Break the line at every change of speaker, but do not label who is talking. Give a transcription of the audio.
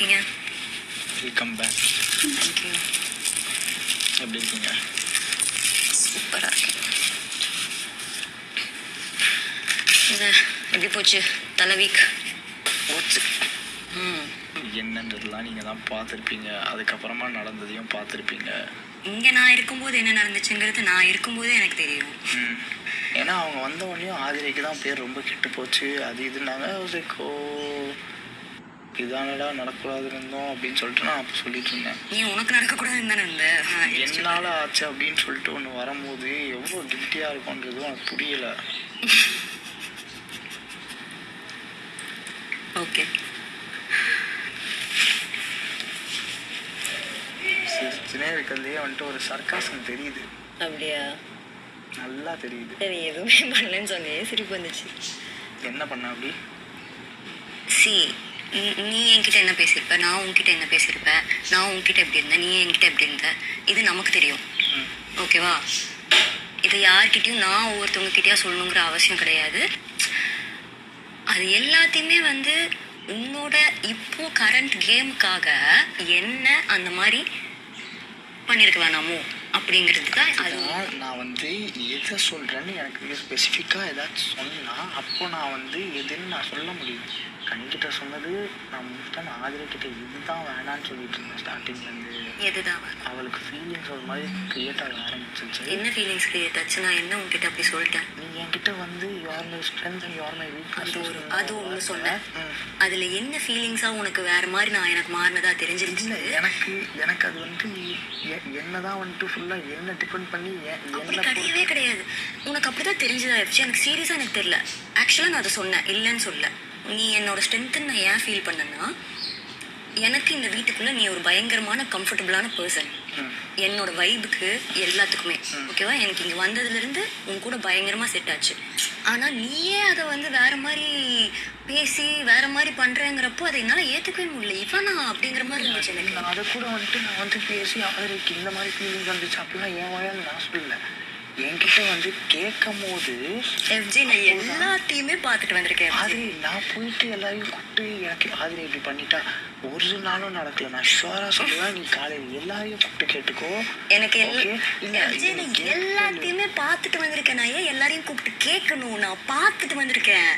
இருக்கீங்க.
Welcome back
thank you
எப்படி இருக்கீங்க?
சூப்பராக இருக்கு என்ன எப்படி போச்சு? தலை வீக்
போச்சு.
ம்.
என்னன்றதுலாம் நீங்கள் தான் பார்த்துருப்பீங்க. அதுக்கப்புறமா நடந்ததையும் பார்த்துருப்பீங்க.
இங்கே நான் இருக்கும்போது என்ன நடந்துச்சுங்கிறது நான் இருக்கும்போதே எனக்கு தெரியும்.
ம். ஏன்னா அவங்க வந்த உடனேயும் ஆதிரைக்கு தான் பேர் ரொம்ப கெட்டு போச்சு. அது இதுனாங்க ஓ இதானடா நடக்கூடாதுன்னு இருந்தோம் அப்படின்னு சொல்லிட்டு நான் அப்போ சொல்லிட்டு இருந்தேன்.
நீ உனக்கு நடக்கக்கூடாதுன்னு தானே இருந்த?
என்னால் ஆச்சு அப்படின்னு சொல்லிட்டு ஒன்று வரும்போது எவ்வளோ கில்ட்டியாக இருக்கும்ன்றது எனக்கு புரியல.
ஓகே.
சிரிச்சுனே இருக்கிறதுலே வந்துட்டு ஒரு சர்க்காசம் தெரியுது.
அப்படியா?
நல்லா தெரியுது.
சரி எதுவுமே பண்ணலன்னு சொன்னியே சிரிப்பு வந்துச்சு.
என்ன பண்ண அப்படி?
சி நீ என்கிட்ட என்ன பேசியிருப்ப? நான் உன்கிட்ட என்ன பேசியிருப்பேன் நான் உன்கிட்ட எப்படி இருந்தேன்? நீ என்கிட்ட எப்படி இருந்த? இது நமக்கு தெரியும். ஓகேவா இது யார்கிட்டயும் நான் ஒவ்வொருத்தவங்க கிட்டயா சொல்லணுங்கிற அவசியம் கிடையாது. அது எல்லாத்தையுமே வந்து உன்னோட இப்போ கரண்ட் கேமுக்காக என்ன அந்த மாதிரி பண்ணியிருக்க வேணாமோ? அப்படிங்கிறது தான் அது.
அதுதான் நான் வந்து எதை சொல்கிறேன்னு எனக்கு ஸ்பெசிஃபிக்காக ஏதாச்சும் சொன்னா அப்போ நான் வந்து எதுன்னு நான் சொல்ல முடியும். கண்கிட்ட சொன்னது நான் முட்டை நான் ஆதிரக்கிட்ட இதுதான் வேணான்னு சொல்லிட்டு இருந்தேன் ஸ்டார்டிங்லேருந்து
எதுதான்
அவளுக்கு ஃபீலிங்ஸ் ஒரு மாதிரி க்ரியேட் ஆக ஆரம்பிச்சிருச்சு.
என்ன ஃபீலிங்ஸ் கிரியேட் ஆச்சு? நான் என்ன உன்கிட்ட அப்படி சொல்லிட்டேன்?
நீ என்கிட்ட வந்து your my strength and your my
அது ஒரு அது ஒன்று சொன்னேன். அதுல என்ன ஃபீலிங்ஸா உனக்கு வேற மாதிரி நான் எனக்கு மாறினதா தெரிஞ்சிருச்சு
எனக்கு எனக்கு அது வந்து என்ன தான் வந்துட்டு ஃபுல்லாக என்ன டிபெண்ட் பண்ணி
அப்படி கிடையவே கிடையாது. உனக்கு அப்படிதான் தெரிஞ்சதாயிருச்சு எனக்கு சீரியஸா எனக்கு தெரியல. ஆக்சுவலா நான் அதை சொன்னேன். இல்லைன்னு சொல்ல நீ என்னோட ஸ்ட்ரென்த்துன்னு நான் ஏன் ஃபீல் பண்ணேன்னா எனக்கு இந்த வீட்டுக்குள்ள நீ ஒரு பயங்கரமான கம்ஃபர்டபுளான பர்சன். என்னோட வைபுக்கு எல்லாத்துக்குமே. ஓகேவா எனக்கு இங்க வந்ததுல இருந்து உன் கூட பயங்கரமா செட் ஆச்சு. ஆனா நீயே அதை வந்து வேற மாதிரி பேசி வேற மாதிரி பண்றேங்கிறப்போ அதை என்னால ஏத்துக்கவே முடியல. இவனா அப்படிங்கிற மாதிரி இருந்துச்சு எனக்கு.
அதை கூட வந்துட்டு நான் வந்து பேசி ஆதரிக்கு இந்த மாதிரி ஃபீலிங் வந்துச்சு. அப்படிலாம் என் வாயால் நான் சொல்லல. என்கிட்ட வந்து கேட்கும் போது
எஃப்ஜி நான் எல்லாத்தையுமே பார்த்துட்டு வந்திருக்கேன்.
ஆதிரி நான் போயிட்டு எல்லாரையும் கூப்பிட்டு எனக்கு ஆதிரி இப்படி பண்ணிட்டா ஒரு நாளும் நடக்கல. நான் ஷுவராக சொல்லுவேன் நீ காலையில் எல்லாரையும் கூப்பிட்டு கேட்டுக்கோ.
எனக்கு. எல்லாத்தையுமே பார்த்துட்டு வந்திருக்கேன். நான் ஏன் எல்லாரையும் கூப்பிட்டு கேட்கணும்? நான் பார்த்துட்டு வந்திருக்கேன்.